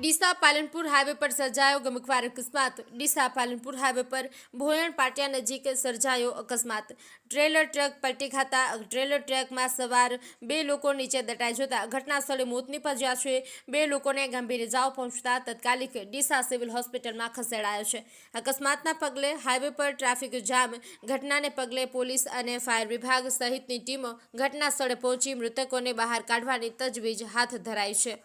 Deesa Palanpur highway પર સર્જાયો ગમખવાર અકસ્માત. ડીસા પાલનપુર હાઈવે પર ભોયણ પાટિયા નજીક સર્જાયો અકસ્માત. ટ્રેલર ટ્રક પલટી ખાતા ટ્રેલર ટ્રકમાં સવાર બે લોકો નીચે દટાઈ જતા ઘટના સ્થળે મોત નીપજ્યા છે. બે લોકોને ગંભીર ઇજાઓ પહોંચતા તાત્કાલિક ડીસા સિવિલ હોસ્પિટલમાં ખસેડાયો છે. અકસ્માતના પગલે હાઈવે પર ટ્રાફિક જામ. ઘટનાને પગલે પોલીસ અને ફાયર વિભાગ સહિતની ટીમો ઘટના સ્થળે પહોંચી મૃતકોને બહાર કાઢવાની તજવીજ હાથ ધરાઈ છે.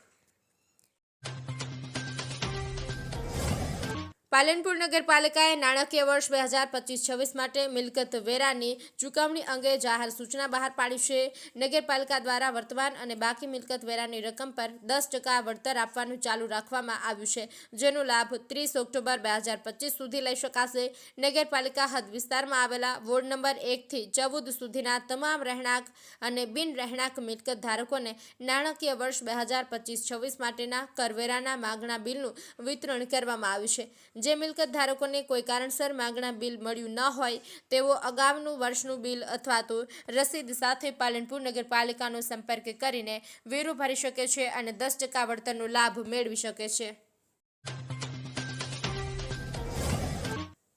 પાલનપુર નગરપાલિકાએ નાણાકીય વર્ષ બે હજાર પચીસ છવ્વીસ માટે મિલકત વેરાની ચૂકવણી અંગે જાહેર સૂચના બહાર પાડી છે. નગરપાલિકા દ્વારા વર્તમાન અને બાકી મિલકત વેરાની રકમ પર દસ ટકા વળતર આપવાનું ચાલુ રાખવામાં આવ્યું છે, જેનો લાભ ત્રીસ ઓક્ટોબર બે હજાર પચીસ સુધી લઈ શકાશે. નગરપાલિકા હદ વિસ્તારમાં આવેલા વોર્ડ નંબર એકથી ચૌદ સુધીના તમામ રહેણાંક અને બિન રહેણાંક મિલકત ધારકોને નાણાકીય વર્ષ બે હજાર પચીસ છવ્વીસ માટેના કરવેરાના માગણા બિલનું વિતરણ કરવામાં આવ્યું છે જે મિલકત ધારકોને કોઈ કારણસર માગણા બિલ મળ્યું ન હોય, તેઓ અગાઉનું વર્ષનું બિલ અથવા તો રસીદ સાથે પાલનપુર નગરપાલિકાનો સંપર્ક કરીને વેરો ભરી શકે છે અને દસ ટકા વળતરનો લાભ મેળવી શકે છે.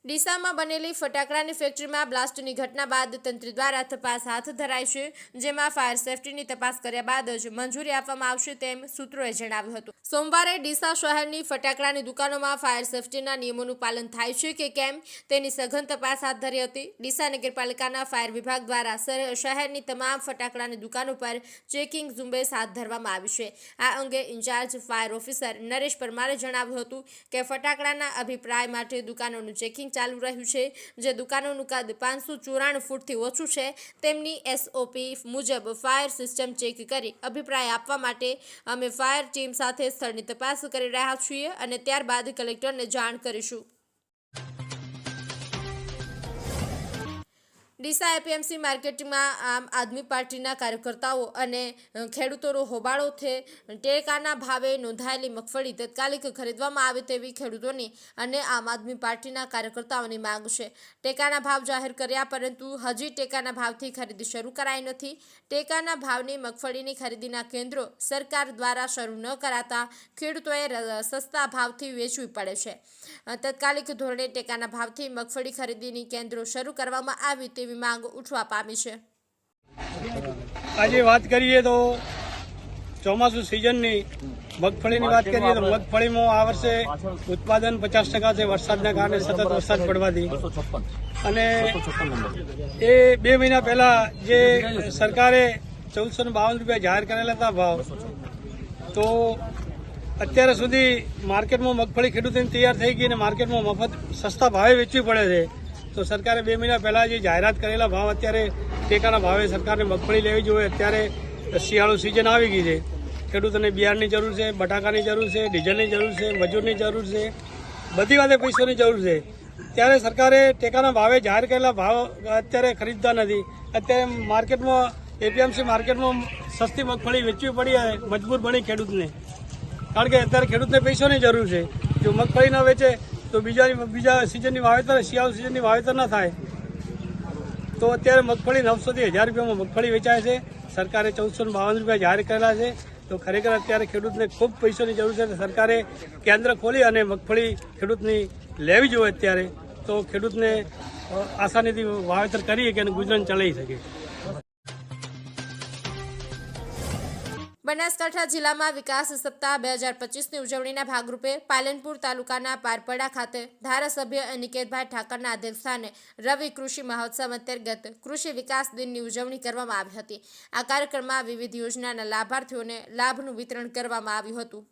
ડીસામાં બનેલી ફટાકડાની ફેક્ટરીમાં બ્લાસ્ટની ઘટના બાદ તંત્ર દ્વારા તપાસ હાથ ધરાઈ છે, જેમાં ફાયર સેફટીની તપાસ કર્યા બાદ જ મંજૂરી આપવામાં આવશે તેમ સૂત્રોએ જણાવ્યું હતું. સોમવારે ડીસા શહેરની ફટાકડાની દુકાનોમાં ફાયર સેફટીના નિયમોનું પાલન થાય છે કે કેમ, તેની સઘન તપાસ હાથ ધરી હતી. ડીસા નગરપાલિકાના ફાયર વિભાગ દ્વારા શહેરની તમામ ફટાકડાની દુકાનો પર ચેકિંગ ઝુંબેશ હાથ ધરવામાં આવી છે. આ અંગે ઇન્ચાર્જ ફાયર ઓફિસર નરેશ પરમારે જણાવ્યું હતું કે ફટાકડાના અભિપ્રાય માટે દુકાનોનું ચેકિંગ ચાલુ રહ્યું છે. જે દુકાનોનું કદ પાંચસો ચોરાણું ફૂટથી ઓછું છે. તેમની એસઓપી મુજબ ફાયર સિસ્ટમ ચેક કરી અભિપ્રાય આપવા માટે અમે ફાયર ટીમ સાથે સ્થળની તપાસ કરી રહ્યા છીએ અને ત્યારબાદ કલેક્ટરને જાણ કરીશું. ડીસા એપીએમસી માર્કેટમાં આમ આદમી પાર્ટીના કાર્યકર્તાઓ અને ખેડૂતોનો હોબાળો છે. ટેકાના ભાવે નોંધાયેલી મગફળી તાત્કાલિક ખરીદવામાં આવે તેવી ખેડૂતોની અને આમ આદમી પાર્ટીના કાર્યકર્તાઓની માંગ છે. ટેકાના ભાવ જાહેર કર્યા પરંતુ હજી ટેકાના ભાવથી ખરીદી શરૂ કરાઈ નથી. ટેકાના ભાવની મગફળીની ખરીદીના કેન્દ્રો સરકાર દ્વારા શરૂ ન કરાતા ખેડૂતોએ સસ્તા ભાવથી વેચવી પડે છે. તાત્કાલિક ધોરણે ટેકાના ભાવથી મગફળી ખરીદીની કેન્દ્રો શરૂ કરવામાં આવી તેવી માંગ ઉઠવા પામી છે. આજે વાત કરીએ તો ચોમાસું સિઝનની મગફળીની વાત કરીએ તો મગફળીમાં આ વર્ષે ઉત્પાદન પચાસ ટકા છે, વરસાદના કારણે સતત વરસાદ પડવાથી. અને એ બે મહિના પહેલા જે સરકારે ચૌદસો બાવન રૂપિયા જાહેર કરેલા હતા ભાવ, તો અત્યાર સુધી માર્કેટમાં મગફળી ખેડૂતોની તૈયાર થઈ ગઈ અને માર્કેટમાં મફત, સસ્તા ભાવે વેચવી પડે છે. તો સરકારે બે મહિના પહેલા જે જાહેરાત કરેલા ભાવ અત્યારે ટેકાના ભાવે સરકારને મગફળી લેવી જોઈએ. અત્યારે શિયાળુ સિઝન આવી ગઈ છે. ખેડૂતોને બિયારણની જરૂર છે, બટાકાની જરૂર છે, ડીઝલની જરૂર છે, મજૂરની જરૂર છે, બધી વાતે પૈસાની જરૂર છે. ત્યારે સરકારે ટેકાના ભાવે જાહેર કરેલા ભાવ અત્યારે ખરીદતા નથી. અત્યારે માર્કેટમાં એપીએમસી માર્કેટમાં સસ્તી મગફળી વેચવી પડી મજબૂર બની ખેડૂતને. કારણ કે અત્યારે ખેડૂતને પૈસાની જરૂર છે. જો મગફળી ન વેચે તો બીજા બીજા સિઝનની વાવેતર શિયાળુ સિઝનની વાવેતર ન થાય. તો અત્યારે મગફળી નવસોથી હજાર રૂપિયામાં મગફળી વેચાય છે. સરકારે ચૌદસો બાવન રૂપિયા જાહેર કરેલા છે. તો ખરેખર અત્યારે ખેડૂતને ખૂબ પૈસાની જરૂર છે. સરકારે કેન્દ્ર ખોલી અને મગફળી ખેડૂતની લેવી જોઈએ અત્યારે. તો ખેડૂતને આસાનીથી વાવેતર કરી શકે અને ગુજરાન ચલાવી શકે બનાસકાંઠા જિલ્લામાં વિકાસ સપ્તાહ બે હજાર પચીસની ઉજવણીના ભાગરૂપે પાલનપુર તાલુકાના પારપડા ખાતે ધારાસભ્ય અનિકેતભાઈ ઠાકરના અધ્યક્ષસ્થાને રવિ કૃષિ મહોત્સવ અંતર્ગત કૃષિ વિકાસ દિનની ઉજવણી કરવામાં આવી હતી. આ કાર્યક્રમમાં વિવિધ યોજનાના લાભાર્થીઓને લાભનું વિતરણ કરવામાં આવ્યું હતું.